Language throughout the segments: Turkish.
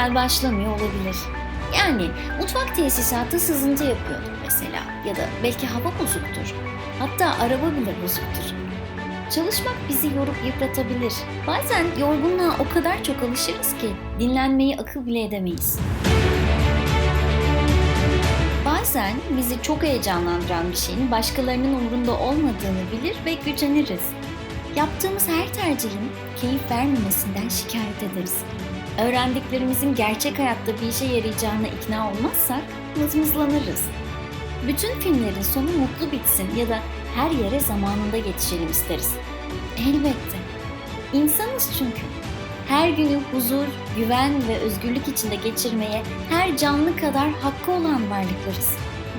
güzel başlamıyor olabilir. Yani mutfak tesisatı sızıntı yapıyordur mesela ya da belki hava bozuktur. Hatta araba bile bozuktur. Çalışmak bizi yorup yıpratabilir. Bazen yorgunluğa o kadar çok alışırız ki dinlenmeyi akıl bile edemeyiz. Bazen bizi çok heyecanlandıran bir şeyin başkalarının umurunda olmadığını bilir ve güceniriz. Yaptığımız her tercihin keyif vermemesinden şikayet ederiz. Öğrendiklerimizin gerçek hayatta bir işe yarayacağına ikna olmazsak mızmızlanırız. Bütün filmlerin sonu mutlu bitsin ya da her yere zamanında yetişelim isteriz. Elbette. İnsanız çünkü. Her günü huzur, güven ve özgürlük içinde geçirmeye her canlı kadar hakkı olan varlıklarız.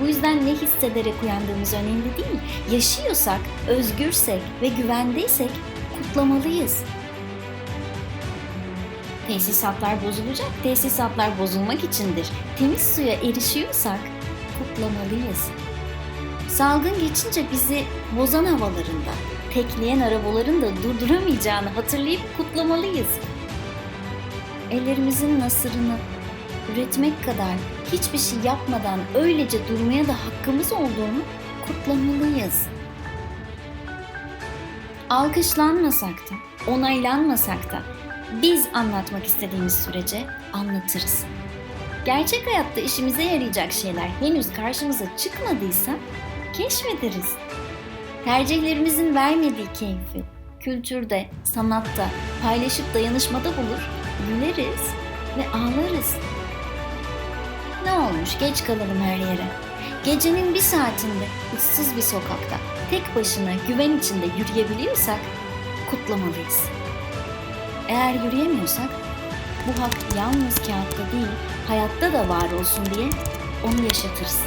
Bu yüzden ne hissederek uyandığımız önemli değil. Yaşıyorsak, özgürsek ve güvendeysek kutlamalıyız. Tesisatlar bozulacak, tesisatlar bozulmak içindir. Temiz suya erişiyorsak kutlamalıyız. Salgın geçince bizi bozan havalarında, tekleyen arabaların da durduramayacağını hatırlayıp kutlamalıyız. Ellerimizin nasırını üretmek kadar hiçbir şey yapmadan öylece durmaya da hakkımız olduğunu kutlamalıyız. Alkışlanmasak da, onaylanmasak da biz anlatmak istediğimiz sürece anlatırız. Gerçek hayatta işimize yarayacak şeyler henüz karşımıza çıkmadıysa keşfederiz. Tercihlerimizin vermediği keyfi kültürde, sanatta, paylaşıp dayanışmada bulur, güleriz ve ağlarız. Ne olmuş geç kalalım her yere. Gecenin bir saatinde ıssız bir sokakta tek başına güven içinde yürüyebiliyorsak kutlamalıyız. Eğer yürüyemiyorsak bu hak yalnız kağıtta değil hayatta da var olsun diye onu yaşatırız.